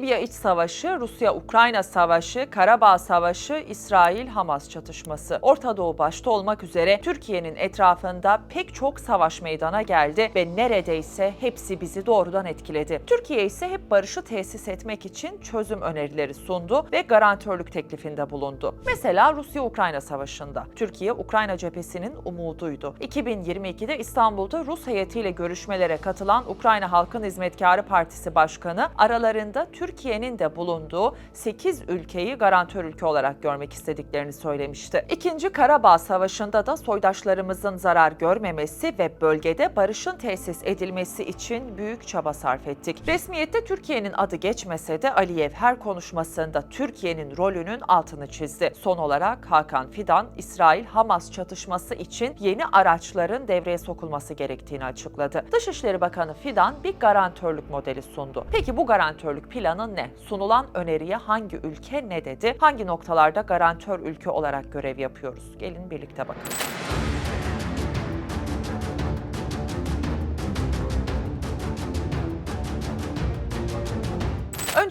Libya İç Savaşı, Rusya-Ukrayna Savaşı, Karabağ Savaşı, İsrail-Hamas çatışması. Orta Doğu başta olmak üzere Türkiye'nin etrafında pek çok savaş meydana geldi ve neredeyse hepsi bizi doğrudan etkiledi. Türkiye ise hep barışı tesis etmek için çözüm önerileri sundu ve garantörlük teklifinde bulundu. Mesela Rusya-Ukrayna Savaşı'nda Türkiye Ukrayna cephesinin umuduydu. 2022'de İstanbul'da Rus heyetiyle görüşmelere katılan Ukrayna Halkın Hizmetkarı Partisi Başkanı aralarında Türkiye'nin de bulunduğu 8 ülkeyi garantör ülke olarak görmek istediklerini söylemişti. İkinci Karabağ Savaşı'nda da soydaşlarımızın zarar görmemesi ve bölgede barışın tesis edilmesi için büyük çaba sarf ettik. Resmiyette Türkiye'nin adı geçmese de Aliyev her konuşmasında Türkiye'nin rolünün altını çizdi. Son olarak Hakan Fidan, İsrail-Hamas çatışması için yeni araçların devreye sokulması gerektiğini açıkladı. Dışişleri Bakanı Fidan bir garantörlük modeli sundu. Peki bu garantörlük planı ne? Sunulan öneriye hangi ülke ne dedi? Hangi noktalarda garantör ülke olarak görev yapıyoruz? Gelin birlikte bakalım.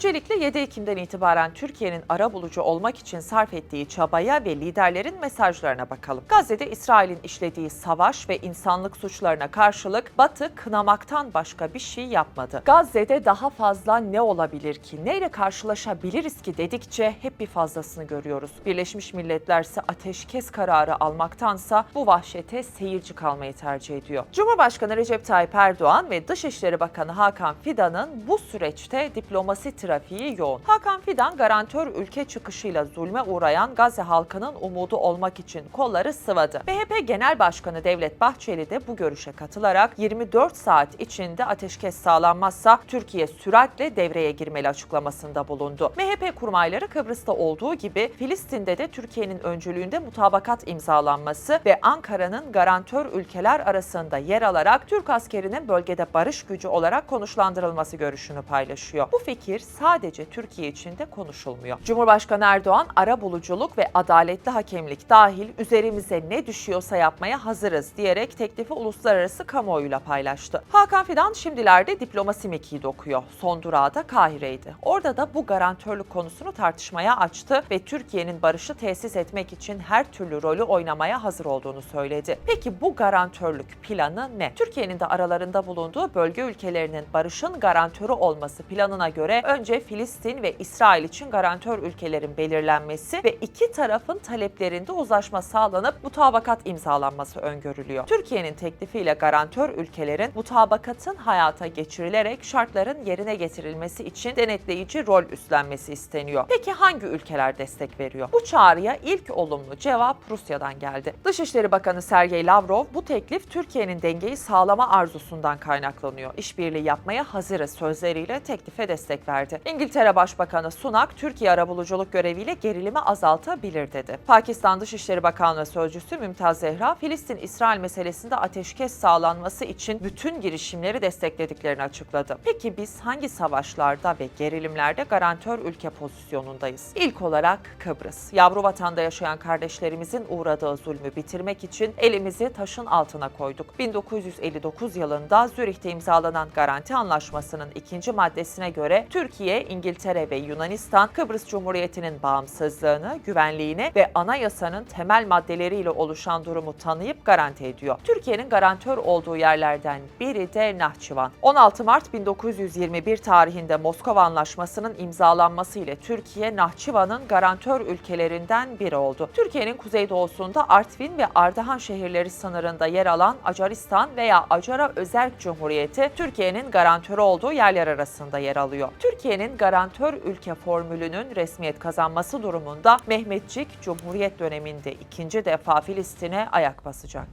Öncelikle 7 Ekim'den itibaren Türkiye'nin ara bulucu olmak için sarf ettiği çabaya ve liderlerin mesajlarına bakalım. Gazze'de İsrail'in işlediği savaş ve insanlık suçlarına karşılık Batı kınamaktan başka bir şey yapmadı. Gazze'de daha fazla ne olabilir ki, neyle karşılaşabiliriz ki dedikçe hep bir fazlasını görüyoruz. Birleşmiş Milletler ise ateşkes kararı almaktansa bu vahşete seyirci kalmayı tercih ediyor. Cumhurbaşkanı Recep Tayyip Erdoğan ve Dışişleri Bakanı Hakan Fidan'ın bu süreçte diplomasi trafiği yoğun. Hakan Fidan garantör ülke çıkışıyla zulme uğrayan Gazze halkının umudu olmak için kolları sıvadı. MHP Genel Başkanı Devlet Bahçeli de bu görüşe katılarak 24 saat içinde ateşkes sağlanmazsa Türkiye süratle devreye girmeli açıklamasında bulundu. MHP kurmayları Kıbrıs'ta olduğu gibi Filistin'de de Türkiye'nin öncülüğünde mutabakat imzalanması ve Ankara'nın garantör ülkeler arasında yer alarak Türk askerinin bölgede barış gücü olarak konuşlandırılması görüşünü paylaşıyor. Bu fikir sadece Türkiye için de konuşulmuyor. Cumhurbaşkanı Erdoğan ara buluculuk ve adaletli hakemlik dahil üzerimize ne düşüyorsa yapmaya hazırız diyerek teklifi uluslararası kamuoyuyla paylaştı. Hakan Fidan şimdilerde diplomasi mekiği dokuyor. Son durağı da Kahire'ydi. Orada da bu garantörlük konusunu tartışmaya açtı ve Türkiye'nin barışı tesis etmek için her türlü rolü oynamaya hazır olduğunu söyledi. Peki bu garantörlük planı ne? Türkiye'nin de aralarında bulunduğu bölge ülkelerinin barışın garantörü olması planına göre önce Filistin ve İsrail için garantör ülkelerin belirlenmesi ve iki tarafın taleplerinde uzlaşma sağlanıp mutabakat imzalanması öngörülüyor. Türkiye'nin teklifiyle garantör ülkelerin mutabakatın hayata geçirilerek şartların yerine getirilmesi için denetleyici rol üstlenmesi isteniyor. Peki hangi ülkeler destek veriyor? Bu çağrıya ilk olumlu cevap Rusya'dan geldi. Dışişleri Bakanı Sergey Lavrov bu teklif Türkiye'nin dengeyi sağlama arzusundan kaynaklanıyor. İşbirliği yapmaya hazırız sözleriyle teklife destek verdi. İngiltere Başbakanı Sunak, Türkiye arabuluculuk göreviyle gerilimi azaltabilir dedi. Pakistan Dışişleri Bakanlığı Sözcüsü Mümtaz Zehra, Filistin-İsrail meselesinde ateşkes sağlanması için bütün girişimleri desteklediklerini açıkladı. Peki biz hangi savaşlarda ve gerilimlerde garantör ülke pozisyonundayız? İlk olarak Kıbrıs. Yavru vatanda yaşayan kardeşlerimizin uğradığı zulmü bitirmek için elimizi taşın altına koyduk. 1959 yılında Zürih'te imzalanan garanti anlaşmasının ikinci maddesine göre Türkiye, İngiltere ve Yunanistan Kıbrıs Cumhuriyeti'nin bağımsızlığını, güvenliğini ve anayasanın temel maddeleriyle oluşan durumu tanıyıp garanti ediyor. Türkiye'nin garantör olduğu yerlerden biri de Nahçıvan. 16 Mart 1921 tarihinde Moskova Anlaşması'nın imzalanması ile Türkiye Nahçıvan'ın garantör ülkelerinden biri oldu. Türkiye'nin kuzeydoğusunda Artvin ve Ardahan şehirleri sınırında yer alan Acaristan veya Acara Özerk Cumhuriyeti Türkiye'nin garantörü olduğu yerler arasında yer alıyor. Türkiye'nin garantör ülke formülünün resmiyet kazanması durumunda Mehmetçik Cumhuriyet döneminde ikinci defa Filistin'e ayak basacak.